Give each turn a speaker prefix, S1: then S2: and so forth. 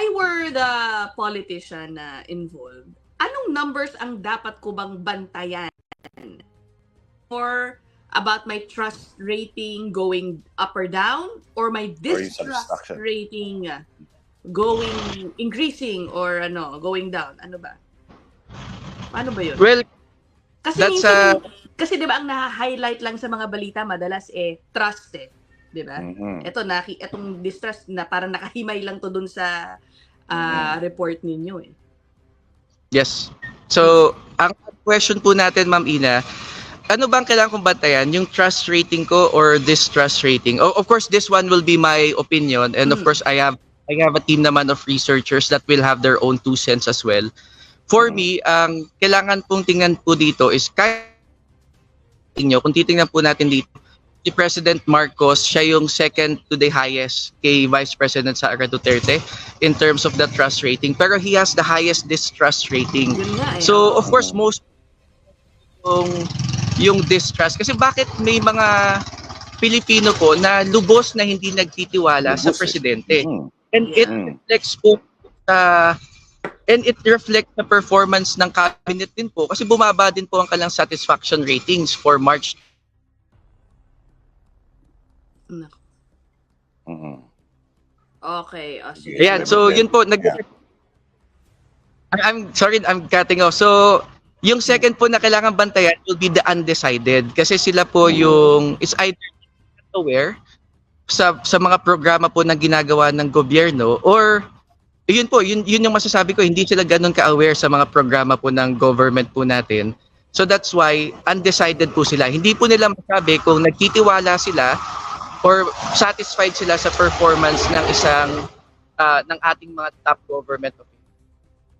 S1: I were the politician na involved, anong numbers ang dapat ko bang bantayan? Or about my trust rating going up or down? Or my distrust rating going, increasing or ano, going down? Ano ba? Paano ba yun?
S2: Well,
S1: Kasi
S2: That's,
S1: minsan, kasi 'di ba ang na-highlight lang sa mga balita madalas eh trust eh, 'di ba?
S3: Mhm.
S1: Ito na itong distrust na parang nakahimay lang to dun sa ah, report ninyo eh.
S2: yes. So, ang question po natin, Ma'am Ina, ano bang kailangan kong bantayan? Yung trust rating ko or distrust rating? O- of course, this one will be my opinion. And of
S1: Mm.
S2: course, I have I have a team naman of researchers that will have their own two cents as well. For
S3: Mm.
S2: me, ang kailangan pong tingnan po dito is kaya inyo, kung titingnan po natin dito, si President Marcos, siya yung second to the highest kay Vice President Sara Duterte in terms of the trust rating. Pero he has the highest distrust rating.
S1: Eh.
S2: So, of course, most yung, yung distrust. Kasi bakit may mga Pilipino po na lubos na hindi nagtitiwala sa
S3: Lubos eh.
S2: presidente.
S3: Mhm.
S2: And
S1: Yeah.
S2: it
S3: Mhm.
S2: reflects po sa and it reflects the performance ng cabinet din po kasi bumaba din po ang kanilang satisfaction ratings for March
S1: Nako.
S3: Mhm.
S1: Okay, oh, sige.
S2: Ayan, so yun po nag
S3: Yeah.
S2: I'm, I'm sorry, I'm cutting off. So, yung second po na kailangan bantayan will be the undecided kasi sila po yung is either not aware sa sa mga programa po na ginagawa ng gobyerno or yun po, yun, yun yung masasabi ko, hindi sila ganun ka-aware sa mga programa po ng government po natin. So that's why undecided po sila. Hindi po nila masabi kung nagtitiwala sila or satisfied sila sa performance ng isang ah, ng ating mga top government.